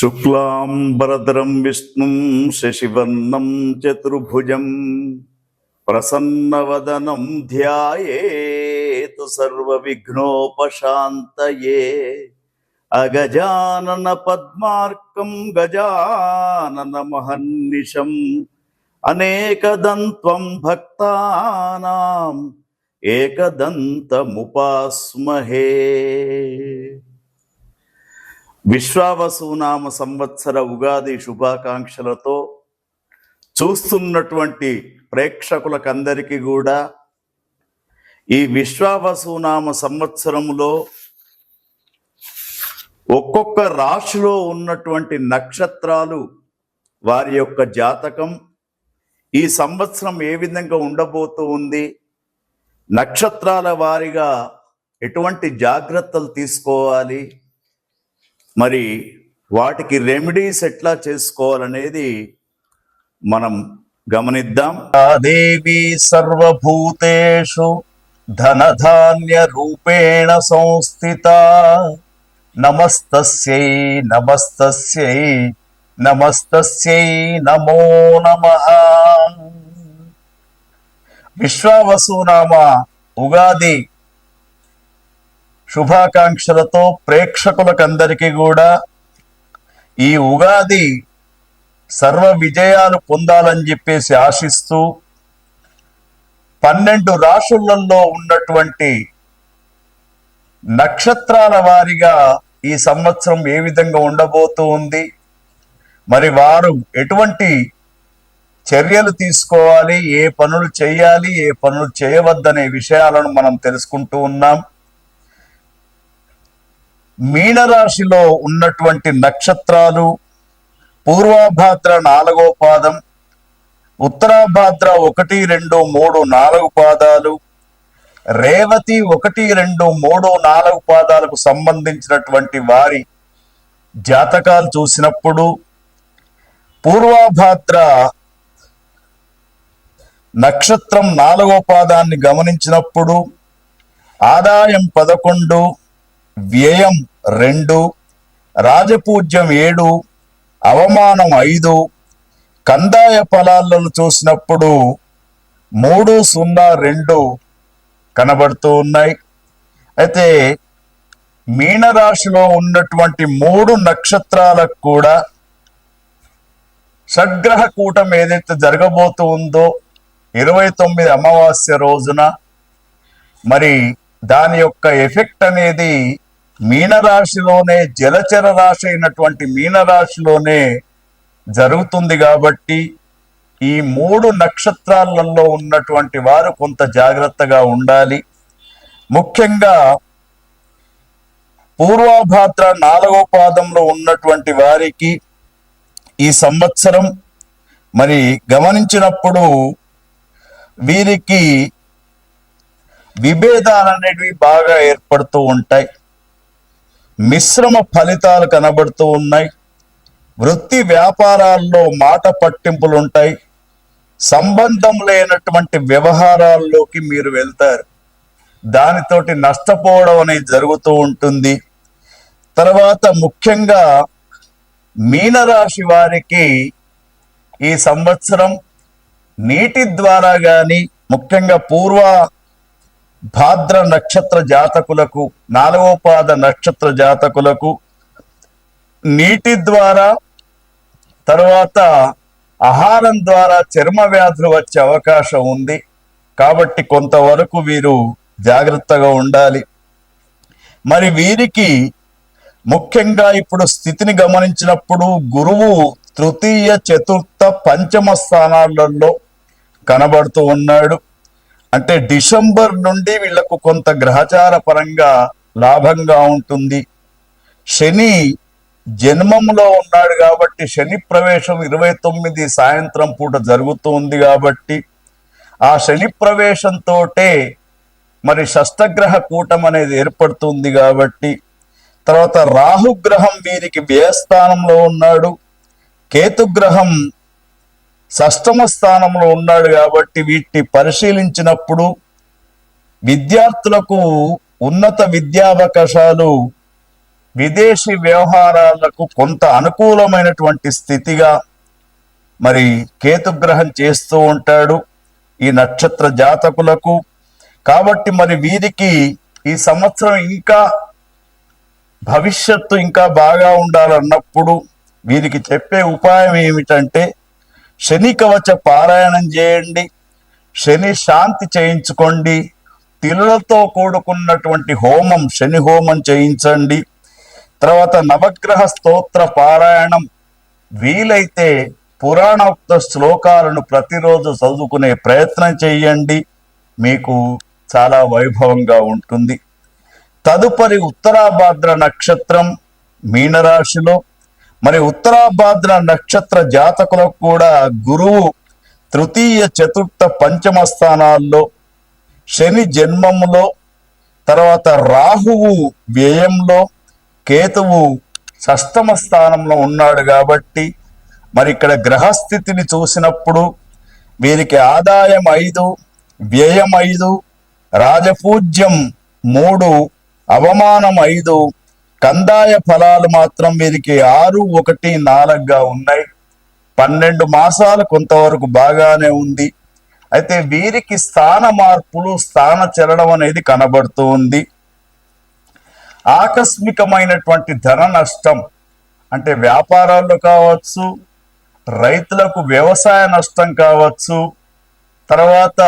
శుక్లాంబరధరం విష్ణు శశివర్ణం చతుర్భుజం. ప్రసన్నవదనం ధ్యాయేతు సర్వవిఘ్నోపశాంతయే. అగజానన పద్మార్కం గజానన మహర్నిశం. అనేకదంత్వం భక్తానాం ఏకదంతముపాస్మహే. విశ్వావసునామ సంవత్సర ఉగాది శుభాకాంక్షలతో చూస్తున్నటువంటి ప్రేక్షకులకందరికీ కూడా ఈ విశ్వావసునామ సంవత్సరంలో ఒక్కొక్క రాశిలో ఉన్నటువంటి నక్షత్రాలు వారి యొక్క జాతకం. ఈ సంవత్సరం ఏ విధంగా ఉండబోతూ ఉంది? నక్షత్రాల వారిగా ఎటువంటి జాగ్రత్తలు తీసుకోవాలి? మరి వాటికి రెమెడీస్ ఎట్లా చేసుకోవాలనేది మనం గమనిద్దాం. దేవి సర్వభూతేషు ధనధాన్య రూపేణ సంస్థిత నమస్తస్యై నమస్తస్యై నమస్తస్యై నమో నమ. విశ్వావసునామ ఉగాది శుభాకాంక్షలతో ప్రేక్షకులకందరికీ కూడా ఈ ఉగాది సర్వ విజయాలు పొందాలని చెప్పేసి ఆశిస్తూ పన్నెండు రాశులలో ఉన్నటువంటి నక్షత్రాల వారిగా ఈ సంవత్సరం ఏ విధంగా ఉండబోతూ ఉంది? మరి వారు ఎటువంటి చర్యలు తీసుకోవాలి? ఏ పనులు చేయాలి? ఏ పనులు చేయవద్దనే విషయాలను మనం తెలుసుకుంటూ ఉన్నాం. మీనరాశిలో ఉన్నటువంటి నక్షత్రాలు పూర్వాభాద్ర నాలుగో పాదం ఉత్తరాభాద్ర ఒకటి రెండు మూడు నాలుగు పాదాలు రేవతి ఒకటి రెండు మూడు నాలుగు పాదాలకు సంబంధించినటువంటి వారి జాతకాలు చూసినప్పుడు పూర్వాభాద్ర నక్షత్రం నాలుగో పాదాన్ని గమనించినప్పుడు ఆదాయం పదకొండు వ్యయం రెండు రాజపూజ్యం ఏడు అవమానం ఐదు కందాయ ఫలాలను చూసినప్పుడు మూడు సున్నా రెండు కనబడుతూ ఉన్నాయి. అయితే మీనరాశిలో ఉన్నటువంటి మూడు నక్షత్రాలకు కూడా షడ్గ్రహ కూటం ఏదైతే జరగబోతూ ఉందో ఇరవై తొమ్మిది అమావాస్య రోజున మరి దాని యొక్క ఎఫెక్ట్ అనేది మీనరాశిలోనే జలచర రాశి అయినటువంటి మీనరాశిలోనే జరుగుతుంది కాబట్టి ఈ మూడు నక్షత్రాలలో ఉన్నటువంటి వారు కొంత జాగ్రత్తగా ఉండాలి. ముఖ్యంగా పూర్వాభాద్ర నాలుగో పాదంలో ఉన్నటువంటి వారికి ఈ సంవత్సరం మరి గమనించినప్పుడు వీరికి విభేదాలు అనేటివి బాగా ఏర్పడుతూ ఉంటాయి. మిశ్రమ ఫలితాలు కనబడుతూ ఉన్నాయి. వృత్తి వ్యాపారాల్లో మాట పట్టింపులు ఉంటాయి సంబంధం లేనటువంటి వ్యవహారాల్లోకి మీరు వెళ్తారు. దానితోటి నష్టపోవడం అనేది జరుగుతూ ఉంటుంది. తర్వాత ముఖ్యంగా మీనరాశి వారికి ఈ సంవత్సరం నీటి ద్వారా కానీ ముఖ్యంగా పూర్వ భాద్ర నక్షత్ర జాతకులకు నాలుగో పాద నక్షత్ర జాతకులకు నీటి ద్వారా తర్వాత ఆహారం ద్వారా చర్మ వ్యాధులు వచ్చే అవకాశం ఉంది. కాబట్టి కొంతవరకు వీరు జాగ్రత్తగా ఉండాలి. మరి వీరికి ముఖ్యంగా ఇప్పుడు స్థితిని గమనించినప్పుడు గురువు తృతీయ చతుర్థ పంచమ స్థానాలలో కనబడుతూ ఉన్నాడు. అంటే డిసెంబర్ నుండి వీళ్ళకు కొంత గ్రహచార పరంగా లాభంగా ఉంటుంది. శని జన్మంలో ఉన్నాడు కాబట్టి శని ప్రవేశం ఇరవై తొమ్మిది సాయంత్రం పూట జరుగుతుంది కాబట్టి ఆ శని ప్రవేశంతో మరి షష్టగ్రహ కూటం అనేది ఏర్పడుతుంది కాబట్టి తర్వాత రాహుగ్రహం వీరికి వ్యయస్థానంలో ఉన్నాడు. కేతుగ్రహం షష్టమ స్థానంలో ఉన్నాడు కాబట్టి వీటిని పరిశీలించినప్పుడు విద్యార్థులకు ఉన్నత విద్యావకాశాలు విదేశీ వ్యవహారాలకు కొంత అనుకూలమైనటువంటి స్థితిగా మరి కేతుగ్రహం చేస్తూ ఉంటాడు ఈ నక్షత్ర జాతకులకు. కాబట్టి మరి వీరికి ఈ సంవత్సరం ఇంకా భవిష్యత్తు ఇంకా బాగా ఉండాలన్నప్పుడు వీరికి చెప్పే ఉపాయం ఏమిటంటే శని కవచ పారాయణం చేయండి. శని శాంతి చేయించుకోండి. తిలులతో కూడుకున్నటువంటి హోమం శని హోమం చేయించండి. తర్వాత నవగ్రహ స్తోత్ర పారాయణం. వీలైతే పురాణోక్త శ్లోకాలను ప్రతిరోజు చదువుకునే ప్రయత్నం చేయండి. మీకు చాలా వైభవంగా ఉంటుంది. తదుపరి ఉత్తరాభాద్ర నక్షత్రం మీనరాశిలో. మరి ఉత్తరాభాద్ర నక్షత్ర జాతకులకు కూడా గురువు తృతీయ చతుర్థ పంచమ స్థానాల్లో శని జన్మములో తర్వాత రాహువు వ్యయంలో కేతువు షష్టమ స్థానంలో ఉన్నాడు కాబట్టి మరి ఇక్కడ గ్రహస్థితిని చూసినప్పుడు వీరికి ఆదాయం ఐదు వ్యయం ఐదు రాజపూజ్యం మూడు అవమానం ఐదు కందాయ ఫలాలు మాత్రం వీరికి ఆరు ఒకటి నాలుగుగా ఉన్నాయి. పన్నెండు మాసాలు కొంతవరకు బాగానే ఉంది. అయితే వీరికి స్థాన మార్పులు స్థాన చెరడం అనేది కనబడుతూ ఉంది. ఆకస్మికమైనటువంటి ధన నష్టం అంటే వ్యాపారాల్లో కావచ్చు రైతులకు వ్యవసాయ నష్టం కావచ్చు తర్వాత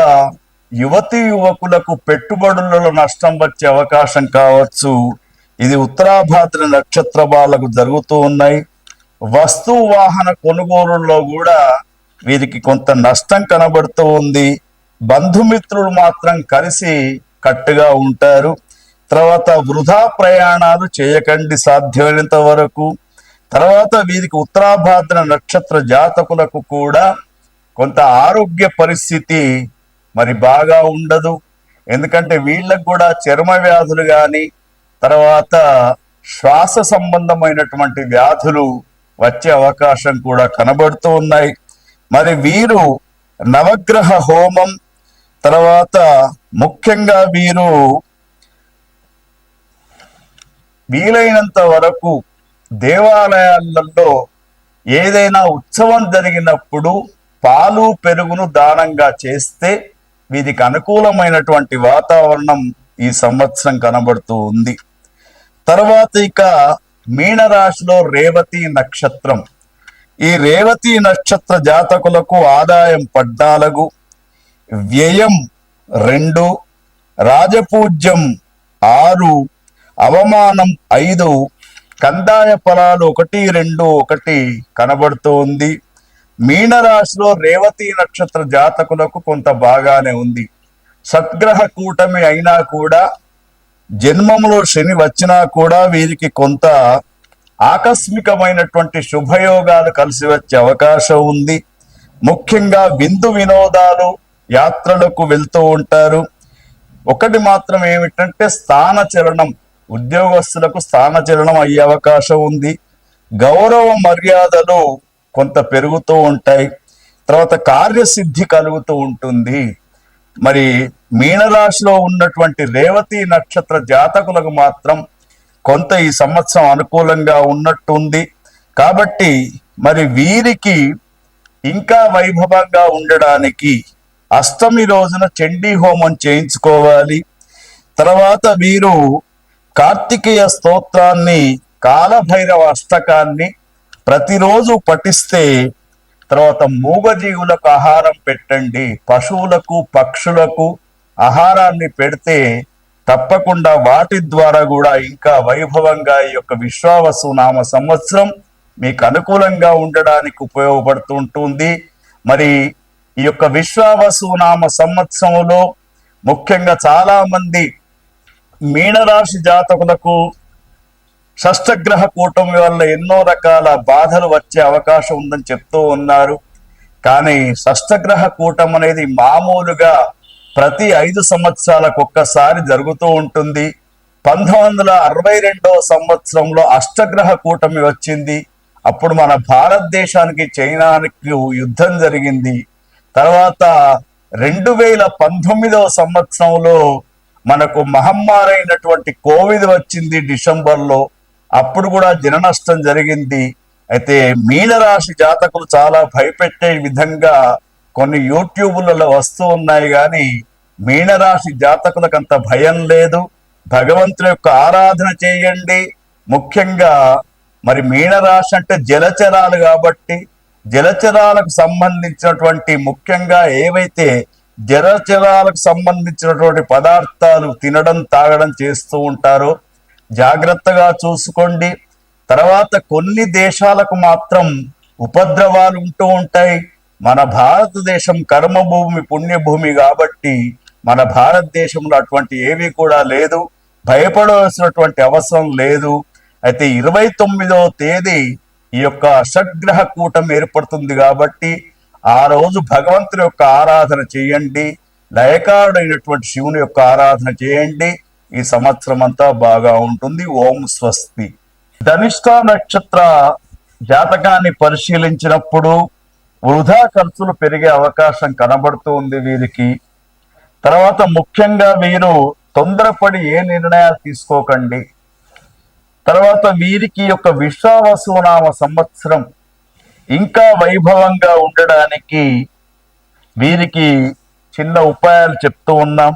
యువతి యువకులకు పెట్టుబడులలో నష్టం వచ్చే అవకాశం కావచ్చు. ఇది ఉత్తరాభాద్ర నక్షత్ర వాళ్ళకు జరుగుతూ ఉన్నాయి. వస్తు వాహన కొనుగోలులో కూడా వీరికి కొంత నష్టం కనబడుతూ ఉంది. బంధుమిత్రులు మాత్రం కలిసి కట్టుగా ఉంటారు. తర్వాత వృధా ప్రయాణాలు చేయకండి సాధ్యమైనంత వరకు. తర్వాత వీరికి ఉత్తరాభాద్ర నక్షత్ర జాతకులకు కూడా కొంత ఆరోగ్య పరిస్థితి మరి బాగా ఉండదు. ఎందుకంటే వీళ్ళకు కూడా చర్మ వ్యాధులు కానీ తర్వాత శ్వాస సంబంధమైనటువంటి వ్యాధులు వచ్చే అవకాశం కూడా కనబడుతూ ఉన్నాయి. మరి వీరు నవగ్రహ హోమం తర్వాత ముఖ్యంగా వీరు వీలైనంత వరకు దేవాలయాలలో ఏదైనా ఉత్సవం జరిగినప్పుడు పాలు పెరుగును దానంగా చేస్తే వీరికి అనుకూలమైనటువంటి వాతావరణం ఈ సంవత్సరం కనబడుతూ ఉంది. తర్వాత ఇక మీనరాశిలో రేవతి నక్షత్రం. ఈ రేవతి నక్షత్ర జాతకులకు ఆదాయం పద్నాలుగు వ్యయం రెండు రాజపూజ్యం ఆరు అవమానం ఐదు కందాయ ఫలాలు ఒకటి రెండు ఒకటి కనబడుతూ ఉంది మీనరాశిలో రేవతి నక్షత్ర జాతకులకు కొంత బాగానే ఉంది. సద్గ్రహ కూటమి అయినా కూడా జన్మంలో శని వచ్చినా కూడా వీరికి కొంత ఆకస్మికమైనటువంటి శుభయోగాలు కలిసి వచ్చే అవకాశం ఉంది. ముఖ్యంగా విందు వినోదాలు యాత్రలకు వెళ్తూ ఉంటారు. ఒకటి మాత్రం ఏమిటంటే స్థాన చలనం ఉద్యోగస్తులకు స్థాన చలనం అయ్యే అవకాశం ఉంది. గౌరవ మర్యాదలు కొంత పెరుగుతూ ఉంటాయి. తర్వాత కార్యసిద్ధి కలుగుతూ ఉంటుంది. మరి మీనరాశిలో ఉన్నటువంటి రేవతి నక్షత్ర జాతకులకు మాత్రం కొంత ఈ సంవత్సరం అనుకూలంగా ఉన్నట్టుంది. కాబట్టి మరి వీరికి ఇంకా వైభవంగా ఉండడానికి అష్టమి రోజున చండీ హోమం చేయించుకోవాలి. తర్వాత వీరు కార్తికేయ స్తోత్రాన్ని కాలభైరవ అష్టకాన్ని ప్రతిరోజు పఠిస్తే తర్వాత మూగజీవులకు ఆహారం పెట్టండి. పశువులకు పక్షులకు ఆహారాన్ని పెడితే తప్పకుండా వాటి ద్వారా కూడా ఇంకా వైభవంగా ఈ యొక్క విశ్వావసు నామ సంవత్సరం మీకు అనుకూలంగా ఉండడానికి ఉపయోగపడుతూ ఉంటుంది. మరి ఈ యొక్క విశ్వావసు నామ సంవత్సరంలో ముఖ్యంగా చాలా మంది మీనరాశి జాతకులకు షష్టగ్రహ కూటమి వల్ల ఎన్నో రకాల బాధలు వచ్చే అవకాశం ఉందని చెప్తూ ఉన్నారు. కానీ షష్టగ్రహ కూటం అనేది మామూలుగా ప్రతి ఐదు సంవత్సరాలకు ఒక్కసారి జరుగుతూ ఉంటుంది. పంతొమ్మిది వందల అరవై రెండవ సంవత్సరంలో అష్టగ్రహ కూటమి వచ్చింది. అప్పుడు మన భారతదేశానికి చైనానికి యుద్ధం జరిగింది. తర్వాత రెండు వేల పంతొమ్మిదవ సంవత్సరంలో మనకు మహమ్మారైనటువంటి కోవిడ్ వచ్చింది డిసెంబర్లో. అప్పుడు కూడా జన నష్టం జరిగింది. అయితే మీనరాశి జాతకులు చాలా భయపెట్టే విధంగా కొన్ని యూట్యూబ్లలో వస్తూ ఉన్నాయి కానీ మీనరాశి జాతకులకు అంత భయం లేదు. భగవంతుని యొక్క ఆరాధన చేయండి. ముఖ్యంగా మరి మీనరాశి అంటే జలచరాలు కాబట్టి జలచరాలకు సంబంధించినటువంటి ముఖ్యంగా ఏవైతే జలచరాలకు సంబంధించినటువంటి పదార్థాలు తినడం తాగడం చేస్తూ ఉంటారో జాగ్రత్తగా చూసుకోండి. తర్వాత కొన్ని దేశాలకు మాత్రం ఉపద్రవాలు ఉంటూ ఉంటాయి. మన భారతదేశం కర్మభూమి పుణ్యభూమి కాబట్టి మన భారతదేశంలో అటువంటి ఏవి కూడా లేదు. భయపడవలసినటువంటి అవసరం లేదు. అయితే ఇరవై తొమ్మిదవ తేదీ ఈ యొక్క షడ్గ్రహ కూటం ఏర్పడుతుంది కాబట్టి ఆ రోజు భగవంతుని యొక్క ఆరాధన చేయండి. లయకారుడైనటువంటి శివుని యొక్క ఆరాధన చేయండి. ఈ సంవత్సరం అంతా బాగా ఉంటుంది. ఓం స్వస్తి. ధనిష్ట నక్షత్ర జాతకాన్ని పరిశీలించినప్పుడు వృధా ఖర్చులు పెరిగే అవకాశం కనబడుతూ ఉంది వీరికి. తర్వాత ముఖ్యంగా వీరు తొందరపడి ఏ నిర్ణయాలు తీసుకోకండి. తర్వాత వీరికి యొక్క విశ్వావసునామ సంవత్సరం ఇంకా వైభవంగా ఉండడానికి వీరికి చిన్న ఉపాయాలు చెప్తూ ఉన్నాం.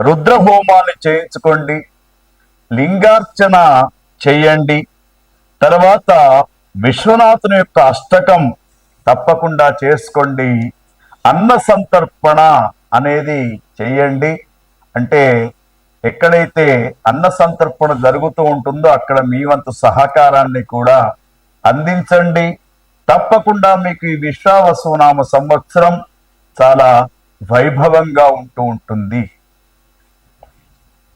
రుద్ర చేయించుకోండి లింగార్చన చేయండి. తర్వాత విశ్వనాథుని యొక్క అష్టకం తప్పకుండా చేసుకోండి. అన్న సంతర్పణ అనేది చేయండి. అంటే ఎక్కడైతే అన్న సంతర్పణ జరుగుతూ ఉంటుందో అక్కడ మీ వంతు సహకారాన్ని కూడా అందించండి. తప్పకుండా మీకు ఈ విశ్వావసునామ సంవత్సరం చాలా వైభవంగా ఉంటూ ఉంటుంది.